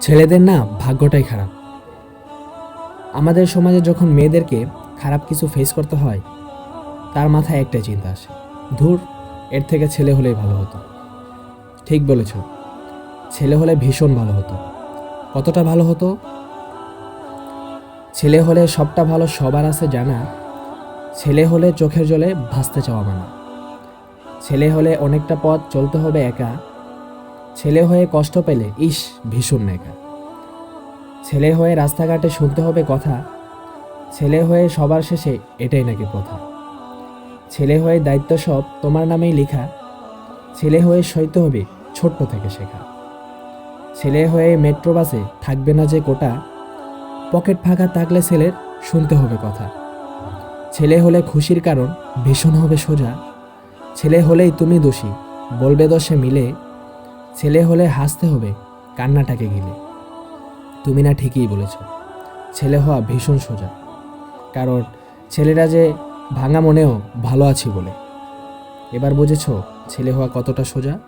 ছেলেদের না ভাগ্যটাই খারাপ। আমাদের সমাজে যখন মেয়েদেরকে খারাপ কিছু ফেস করতে হয়, তার মাথায় একটাই চিন্তা আসে। ধুর, এর থেকে ছেলে হলেই ভালো হতো। ঠিক বলেছ, ছেলে হলে ভীষণ ভালো হতো। কতটা ভালো হতো? ছেলে হলে সবটা ভালো সবার আছে জানা। ছেলে হলে চোখের জলে ভাসতে চাওয়া মানা। ছেলে হলে অনেকটা পথ চলতে হবে একা। ছেলে হয়ে কষ্ট পেলে, ইস, ভীষণ নেকা। ছেলে হয়ে রাস্তাঘাটে শুনতে হবে কথা, ছেলে হয়ে সবার শেষে এটাই নাকি কথা ছেলে হয়ে দায়িত্ব সব তোমার নামেই লেখা, ছেলে হয়ে সইতে হবে ছোট্ট থেকে শেখা। ছেলে হয়ে মেট্রো বাসে থাকবে না যে কোটা, পকেট ফাঁকা থাকলে ছেলের শুনতে হবে কথা। ছেলে হলে খুশির কারণ, ভীষণ হবে সোজা। ছেলে হলেই তুমি দোষী, বলবে দোষে মিলে ছেলে হলে হাসতে হবে, কান্নাটাকে গিলে। তুমি না ঠিকই বলেছ, ছেলে হওয়া ভীষণ সোজা। কারণ ছেলেরা যে ভাঙা মনেও ভালো আছি বলে। এবার বুঝেছ ছেলে হওয়া কতটা সোজা?